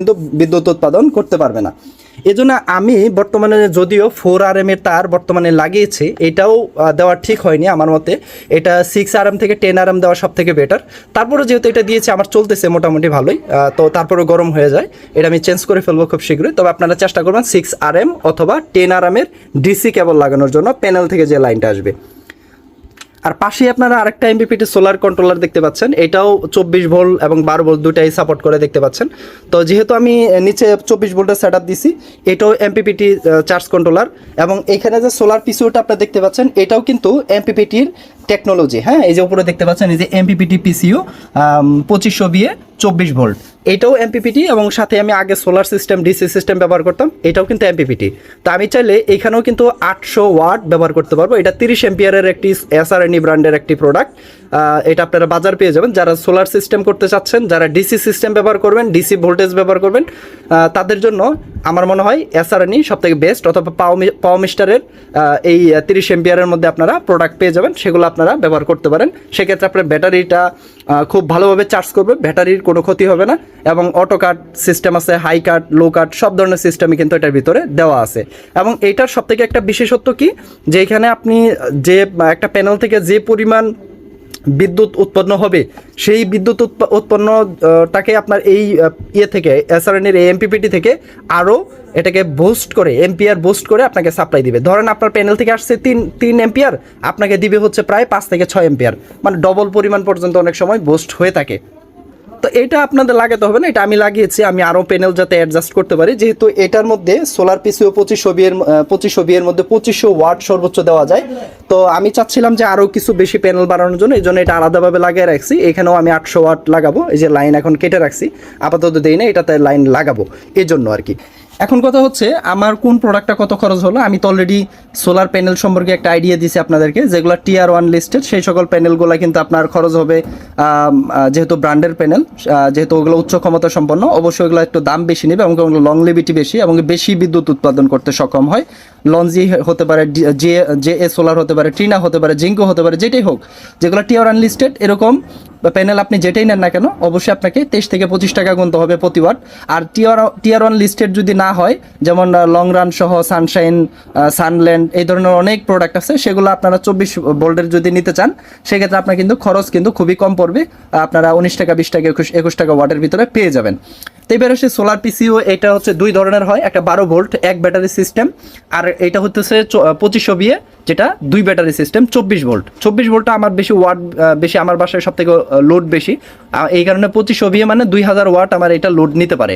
কিন্তু বিদ্যুৎ উৎপাদন করতে পারবে না। এজন্য আমি বর্তমানে যদিও ফোর আর এম এর তার বর্তমানে লাগিয়েছি, এটাও দেওয়া ঠিক হয়নি আমার মতে। এটা সিক্স আর এম থেকে টেন আর এম দেওয়া সব থেকে বেটার তারপরে যেহেতু এটা দিয়েছে, আমার চলতেছে মোটামুটি ভালোই তো তারপরে গরম হয়ে যায়। এটা আমি চেঞ্জ করে ফেলব খুব শীঘ্রই। তবে আপনারা চেষ্টা করবেন সিক্স আর এম অথবা টেন আর এম এর ডিসি কেবল লাগানোর জন্য প্যানেল থেকে যে লাইনটা আসবে। আর পাশে আপনারা আরেকটা এমপিপিটি সোলার কন্ট্রোলার দেখতে পাচ্ছেন। এটাও চব্বিশ ভোল্ট এবং বারো ভোল্ট দুটাই সাপোর্ট করে দেখতে পাচ্ছেন। তো যেহেতু আমি নিচে চব্বিশ ভোল্টের সেট দিছি, এটাও এমপিপিটি চার্জ কন্ট্রোলার এবং এখানে যে সোলার পিসিওটা আপনারা দেখতে পাচ্ছেন, এটাও কিন্তু এমপিপিটির টেকনোলজি হ্যাঁ? এই যে উপরে দেখতে পাচ্ছেন, এই যে এমপিপিটি পিসিও পঁচিশশো বিয়ে চব্বিশ ভোল্ট। এটাও এমপিপিটি এবং সাথে আমি আগে সোলার সিস্টেম, ডিসি সিস্টেম ব্যবহার করতাম, এটাও কিন্তু এমপিপিটি। তো আমি চাইলে এখানেও কিন্তু আটশো ওয়াট ব্যবহার করতে পারব। এটা তিরিশ এম্পিয়ারের একটি এসআরএনই ব্র্যান্ডের একটি প্রোডাক্ট এটা আপনারা বাজার পেয়ে যাবেন। যারা সোলার সিস্টেম করতে চাচ্ছেন, যারা ডিসি সিস্টেম ব্যবহার করবেন, ডিসি ভোল্টেজ ব্যবহার করবেন তাদের জন্য আমার মনে হয় এসআরএনই সব থেকে বেস্ট অথবা পাওমি মিস্টারের এই তিরিশ এম্পিয়ারের মধ্যে আপনারা প্রোডাক্ট পেয়ে যাবেন। সেগুলো আপনারা ব্যবহার করতে পারেন। সেক্ষেত্রে আপনার ব্যাটারিটা খুব ভালোভাবে চার্জ করবে। ব্যাটারির কোনো ক্ষতি হবে না এবং অটো কাট সিস্টেম আছে হাই কাট লো কাট সব ধরনের সিস্টেমই কিন্তু এটার ভিতরে দেওয়া আছে। এবং এইটার সব থেকে একটা বিশেষত্ব কি? যে এখানে আপনি যে একটা প্যানেল থেকে যে পরিমাণ বিদ্যুৎ উৎপন্ন হবে, সেই বিদ্যুৎ উৎপ- উৎপন্নটাকে আপনার এই ইয়ে থেকে এসআরএনের এই এমপিপিটি থেকে আরও এটাকে বুস্ট করে এম্পিয়ার বুস্ট করে আপনাকে সাপ্লাই দিবে। ধরেন আপনার প্যানেল থেকে আসছে তিন তিন এম্পিয়ার আপনাকে দিবে হচ্ছে প্রায় পাঁচ থেকে ছয় এম্পিয়ার মানে ডবল পরিমাণ পর্যন্ত অনেক সময় বুস্ট হয়ে থাকে। তো এটা আপনাদের লাগাতে হবে না, এটা আমি লাগিয়েছি, আমি আরও প্যানেল যাতে অ্যাডজাস্ট করতে পারি। যেহেতু এটার মধ্যে সোলার পিসিও পঁচিশশো বিয়ের পঁচিশশো বিয়ের মধ্যে পঁচিশশো ওয়াট সর্বোচ্চ দেওয়া যায়। তো আমি চাচ্ছিলাম যে আরও কিছু বেশি প্যানেল বাড়ানোর জন্য, এই জন্য এটা আলাদাভাবে লাগিয়ে রাখছি। এখানেও আমি আটশো ওয়াট লাগাবো, এই যে লাইন এখন কেটে রাখছি। আপাতত দেই না এটাতে লাইন লাগাবো এই জন্য আর কি। এখন কথা হচ্ছে, আমার কোন প্রোডাক্টটা কত খরচ হলো? আমি তো অলরেডি সোলার প্যানেল সম্পর্কে একটা আইডিয়া দিয়েছি আপনাদেরকে, যেগুলো টিআর ওয়ান লিস্টেড সেই সকল প্যানেলগুলো কিন্তু আপনার খরচ হবে যেহেতু ব্র্যান্ডের প্যানেল যেহেতু ওগুলো উচ্চ ক্ষমতা সম্পন্ন, অবশ্যই ওগুলো একটু দাম বেশি নেবে এবং ওগুলো লং লিভিটি বেশি এবং বেশি বিদ্যুৎ উৎপাদন করতে সক্ষম হয়। লঞ্জি হতে পারে জে জে এ সোলার হতে পারে ট্রিনা হতে পারে জিঙ্কো হতে পারে, যেটাই হোক, যেগুলো টিআর আনলিস্টেড এরকম প্যানেল আপনি যেটাই নেন না কেন, অবশ্যই আপনাকে তেইশ থেকে পঁচিশ টাকা গুনতে হবে প্রতি ওয়াট আর টিআর টিআর ওয়ান লিস্টেড যদি না হয়, যেমন লং রান সহ সানশাইন সানল্যান্ড এই ধরনের অনেক প্রোডাক্ট আছে, সেগুলো আপনারা চব্বিশ বোল্ডের যদি নিতে চান, সেক্ষেত্রে আপনার কিন্তু খরচ কিন্তু খুবই কম পড়বে। আপনারা উনিশ টাকা, বিশ টাকা, একুশ একুশ টাকা ওয়াটের ভিতরে পেয়ে যাবেন। তো এবার হচ্ছে সোলার পিসিও এটা হচ্ছে দুই ধরনের হয়, একটা বারো ভোল্ট এক ব্যাটারি সিস্টেম আর এটা হচ্ছে পঁচিশশো বিয়ে যেটা দুই ব্যাটারি সিস্টেম চব্বিশ ভোল্ট চব্বিশ ভোল্টটা আমার বেশি ওয়াট বেশি আমার বাসায় সব থেকে লোড বেশি। এই কারণে পঁচিশশো বিয়ে মানে দুই হাজার ওয়াট আমার এটা লোড নিতে পারে।